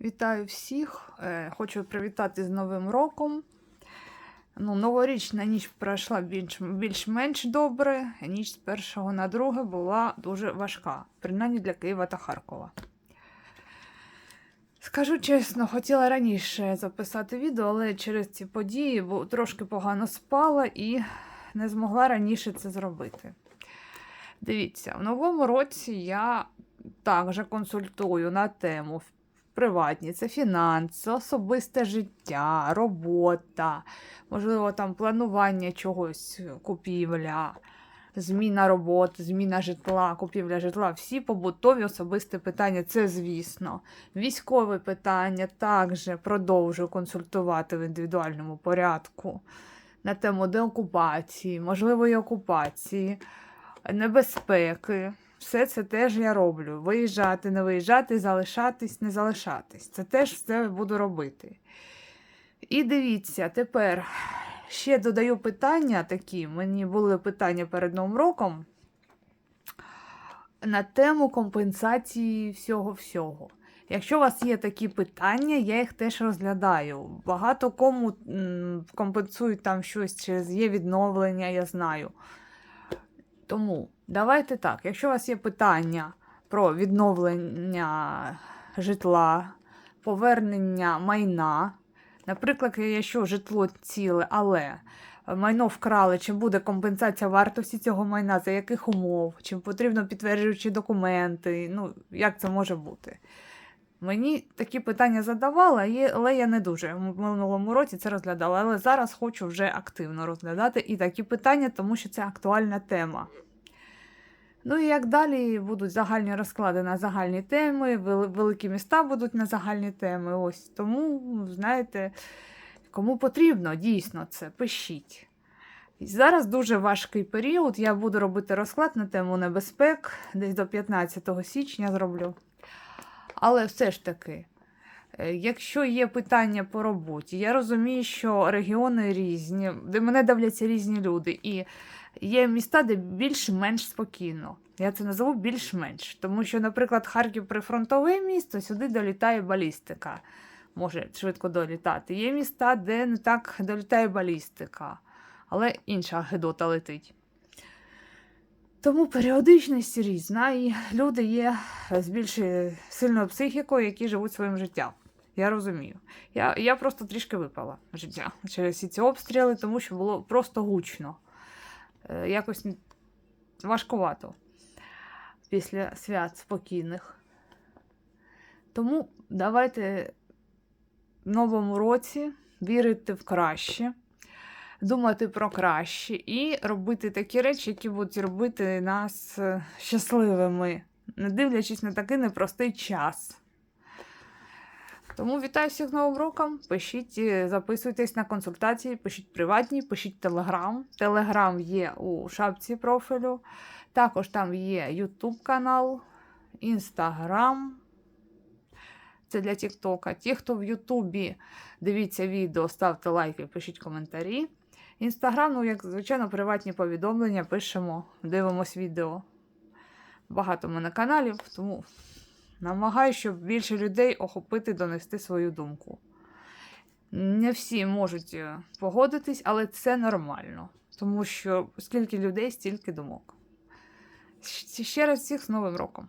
Вітаю всіх. Е, Хочу привітати з Новим роком. Ну, новорічна ніч пройшла більш- більш-менш добре. Ніч з першого на друге була дуже важка, принаймні для Києва та Харкова. Скажу чесно, хотіла раніше записати відео, але через ці події бо трошки погано спала і не змогла раніше це зробити. Дивіться, в новому році я також консультую на тему приватні, це фінанси, особисте життя, робота, можливо, там планування чогось, купівля, зміна роботи, зміна житла, купівля житла. Всі побутові особисті питання, це звісно. Військові питання також продовжую консультувати в індивідуальному порядку на тему деокупації, можливої окупації, небезпеки. Все це теж я роблю. Виїжджати, не виїжджати, залишатись, не залишатись. Це теж все буду робити. І дивіться, тепер ще додаю питання такі. Мені були питання перед Новим роком на тему компенсації всього-всього. Якщо у вас є такі питання, я їх теж розглядаю. Багато кому компенсують там щось через є відновлення, я знаю. Тому давайте так, якщо у вас є питання про відновлення житла, повернення майна, наприклад, якщо житло ціле, але майно вкрали, чи буде компенсація вартості цього майна, за яких умов, чи потрібно підтверджуючі документи, ну, як це може бути? Мені такі питання задавала, але я не дуже в минулому році це розглядала. Але зараз хочу вже активно розглядати і такі питання, тому що це актуальна тема. Ну і як далі будуть загальні розклади на загальні теми, великі міста будуть на загальні теми. Ось тому, знаєте, кому потрібно дійсно це, пишіть. Зараз дуже важкий період. Я буду робити розклад на тему небезпек, десь до 15 січня зроблю. Але все ж таки, якщо є питання по роботі, я розумію, що регіони різні, де мене давляться різні люди, і є міста, де більш-менш спокійно. Я це назову більш-менш. Тому що, наприклад, Харків прифронтове місто, сюди долітає балістика. Може швидко долітати. Є міста, де не так долітає балістика, але інша гедота летить. Тому періодичність різна, і люди є з більш сильною психікою, які живуть своїм життям. Я розумію. Я, я просто трішки випала життя через всі ці обстріли, тому що було просто гучно. Е, якось важкувато після свят спокійних. Тому давайте в новому році вірити в краще, думати про краще і робити такі речі, які будуть робити нас е, щасливими, не дивлячись на такий непростий час. Тому вітаю всіх Новим роком. Пишіть, е, записуйтесь на консультації, пишіть приватні, пишіть телеграм. Телеграм є у шапці профілю. Також там є YouTube канал, Інстаграм. Це для Тіктока. Ті, хто в Ютубі дивіться відео, ставте лайки, пишіть коментарі. Інстаграм, ну, як звичайно, приватні повідомлення пишемо, дивимось відео. Багато в мене каналів, тому намагаюся, щоб більше людей охопити, донести свою думку. Не всі можуть е, погодитись, але це нормально, тому що скільки людей, стільки думок. Ще раз всіх з Новим роком!